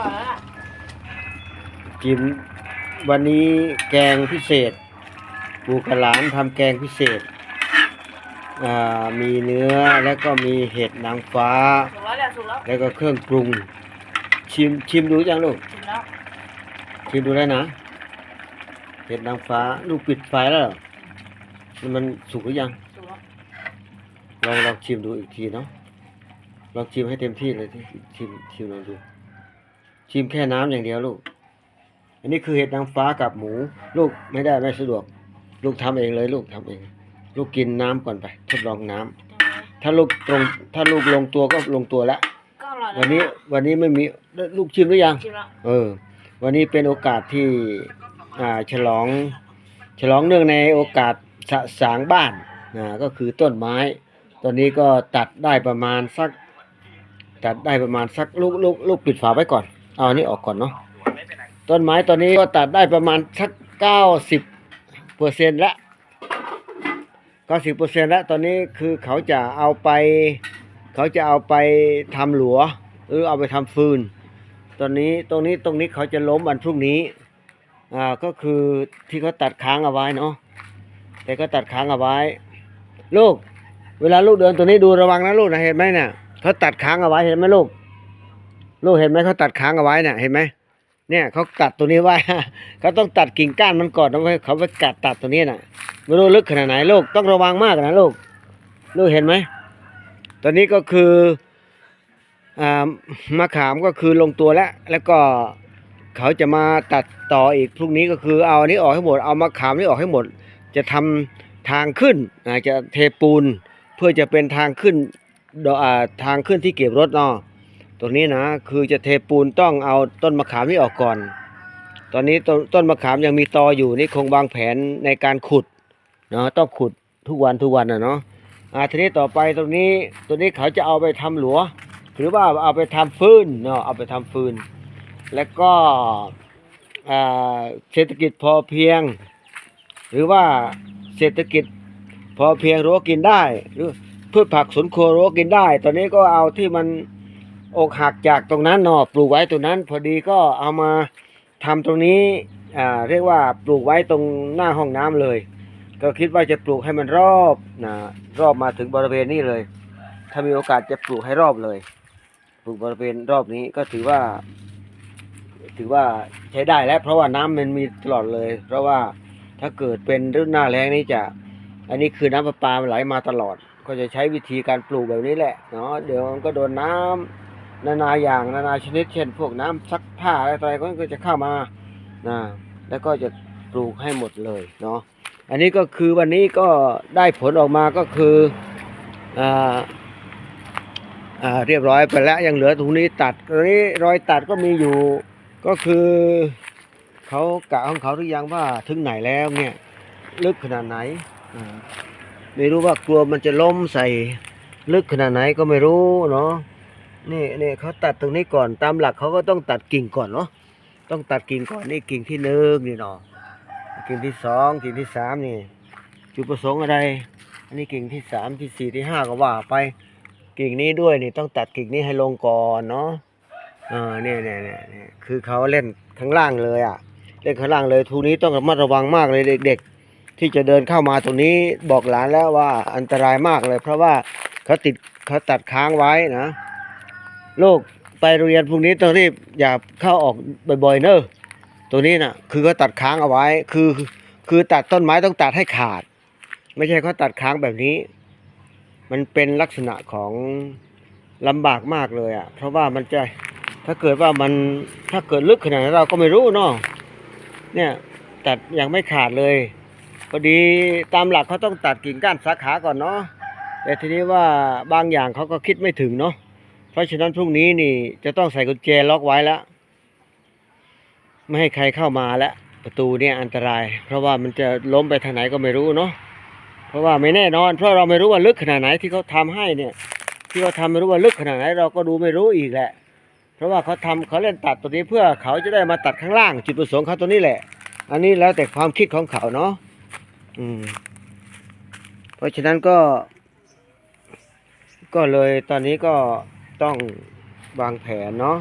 ร่อยแล้วล่ะกินวันนี้แกงพิเศษปูกระหลานทำแกงพิเศษอ่ามีเนื้อแล้วก็มีเห็ดนางฟ้า สุกแล้วเนี่ยสุกแล้วแล้วก็เครื่องปรุง ชิมชิมดูยังลูก ชิมแล้วชิมดูแล้วนะ เห็ดนางฟ้าลูกปิดไฟแล้วเหรอมันมันสุกหรือยัง สุกแล้วลองลองชิมดูอีกทีเนาะลองชิมให้เต็มที่เลยที่ชิมชิมลองดู ชิมแค่น้ำอย่างเดียวลูก อันนี้คือเห็ดนางฟ้ากับหมู ลูกไม่ได้ไม่สะดวก ลูกทำเองเลยลูกทำเอง ลูกกินน้ำก่อนไป ทดลองน้ำเป็นไงถ้าลูกตรงถ้าลูกลงตัวก็ลงตัวแล้วก็อร่อยแล้ววันนี้วันนี้ไม่มีลูกชิมหรือยัง ชิมแล้วเออ วันนี้เป็นโอกาสที่อ่าฉลอง ฉลองเนื่องในโอกาสสะสางบ้านนะก็คือต้นไม้ ตอนนี้ก็ตัดได้ประมาณสัก ตัดได้ประมาณสักลูกลูกลูกปิดฝาไว้ก่อน เอาอันนี้ออกก่อนเนาะต้นไม้ตอนนี้ก็ตัดได้ประมาณสักเก้าสิบเปอร์เซ็นต์ละเก้าสิบเปอร์เซ็นต์ละตอนนี้คือเขาจะเอาไป เขาจะเอาไปทำหลัว หรือเอาไปทำฟืน ตอนนี้ตรงนี้ตรงนี้เขาจะล้มวันพรุ่งนี้อ่าก็คือที่เขาตัดค้างเอาไว้เนาะแต่ก็ตัดค้างเอาไว้ ลูก เวลาลูกเดินตัวนี้ดูระวังนะลูกนะเห็นไหมเนี่ยเขาตัดค้างเอาไว้เห็นไหมลูก ลูกเห็นไหมเขาตัดค้างเอาไว้เนี่ยเห็นไหมเนี่ยเขาตัดตัวนี้ไว้เขาต้องตัดกิ่งก้านมันก่อนนะเว้ยเขาไปกัดตัดตัวนี้น่ะไม่รู้ลึกขนาดไหนลูกต้องระวังมากนะลูกลูกเห็นไหมตอนนี้ก็คืออมะขามก็คือลงตัวแล้ว แล้วก็เขาจะมาตัดต่ออีกพรุ่งนี้ก็คือเอาอันนี้ออกให้หมดเอามะขามนี่ออกให้หมด จะทำทางขึ้นจะเทปูน เพื่อจะเป็นทางขึ้นทางขึ้นที่เก็บรถเนาะ ตรงนี้นะคือจะเทปูนต้องเอาต้นมะขามนี่ออกก่อน ตอนนี้ต้นต้นมะขามยังมีตออยู่นี่คงวางแผนในการขุดเนาะต้องขุดทุกวันทุกวันนะเนาะอ่าทีนี้ต่อไปตรงนี้ตัวนี้เขาจะเอาไปทำหลัว หรือว่าเอาไปทำฟืนเนาะเอาไปทำฟืน แล้วก็เศรษฐกิจพอเพียง หรือว่าเศรษฐกิจพอเพียงรั้วกินได้ หรือพืชผักสวนครัวรั้วกินได้ ตอนนี้ก็เอาที่มัน อกหักจากตรงนั้นเนาะปลูกไว้ตรงนั้น พอดีก็เอามาทำตรงนี้อ่าเรียกว่าปลูกไว้ตรงหน้าห้องน้ำเลย ก็คิดว่าจะปลูกให้มันรอบนะรอบมาถึงบริเวณนี้เลย ถ้ามีโอกาสจะปลูกให้รอบเลย ปลูกบริเวณรอบนี้ก็ถือว่า ถือว่าใช้ได้แล้ว เพราะว่าน้ำมันมีตลอดเลย เพราะว่าถ้าเกิดเป็นฤดูหน้าแล้งนี่จะ อันนี้คือน้ำประปาไหลมาตลอด ก็จะใช้วิธีการปลูกแบบนี้แหละเนาะเดี๋ยวมันก็โดนน้ำ นานาอย่างนานาชนิด เช่น พวกน้ำซักผ้าอะไรก็จะเข้ามานะแล้วก็จะปลูกให้หมดเลยเนาะอันนี้ก็คือวันนี้ก็ได้ผลออกมาก็คืออ่าอ่าเรียบร้อยไปแล้วยังเหลือตรงนี้ตัดตรงนี้รอยตัดก็มีอยู่ก็คือเขากะของเขาหรือยังว่าถึงไหนแล้วเนี่ยลึกขนาดไหนไม่รู้ว่ากลัวมันจะล้มใส่ลึกขนาดไหนก็ไม่รู้เนาะ นี่นี่เขาตัดตรงนี้ก่อนตามหลักเขาก็ต้องตัดกิ่งก่อนเนาะต้องตัดกิ่งก่อนนี่กิ่งที่หนึ่งนี่เนาะกิ่งที่สองกิ่งที่สามนี่จุดประสงค์อะไร อันนี้กิ่งที่สามที่สี่ที่ห้าก็ว่าไป กิ่งนี้ด้วยนี่ต้องตัดกิ่งนี้ให้ลงก่อนเนาะอ่าเนี่ยเนี่ยเนี่ยเนี่ยคือเขาเล่นข้างล่างเลยอะเล่นข้างล่างเลยทูนี้ต้องระมัดระวังมากเลยเด็ก ๆ ที่จะเดินเข้ามาตรงนี้บอกหลานแล้วว่าอันตรายมากเลย เพราะว่าเขาติดเขาตัดค้างไว้นะ ลูกไปโรงเรียนพรุ่งนี้ต้องรีบอย่าเข้าออกบ่อยๆเนอะตัวนี้น่ะ คือเขาตัดค้างเอาไว้ คือ คือตัดต้นไม้ต้องตัดให้ขาด ไม่ใช่เขาตัดค้างแบบนี้ มันเป็นลักษณะของลำบากมากเลยอะ เพราะว่ามันจะถ้าเกิดว่ามันถ้าเกิดลึกขนาดนั้นเราก็ไม่รู้เนาะเนี่ยตัดยังไม่ขาดเลยพอดีตามหลักเขาต้องตัดกิ่งก้านสาขาก่อนเนาะแต่ทีนี้ว่าบางอย่างเขาก็คิดไม่ถึงเนาะ เพราะฉะนั้นพรุ่งนี้นี่จะต้องใส่กุญแจล็อกไว้แล้ว ไม่ให้ใครเข้ามาแล้วประตูเนี่ยอันตราย เพราะว่ามันจะล้มไปทางไหนก็ไม่รู้เนาะเพราะว่าไม่แน่นอน เพราะเราไม่รู้ว่าลึกขนาดไหนที่เขาทำให้เนี่ย ที่เขาทำไม่รู้ว่าลึกขนาดไหน เราก็ดูไม่รู้อีกแหละ เพราะว่าเขาทำเขาเล่นตัดตัวนี้เพื่อเขาจะได้มาตัดข้างล่าง จุดประสงค์เขาตัวนี้แหละ อันนี้แล้วแต่ความคิดของเขาเนาะอืม เพราะฉะนั้นก็ ก็เลยตอนนี้ก็ ต้องวางแผนเนาะ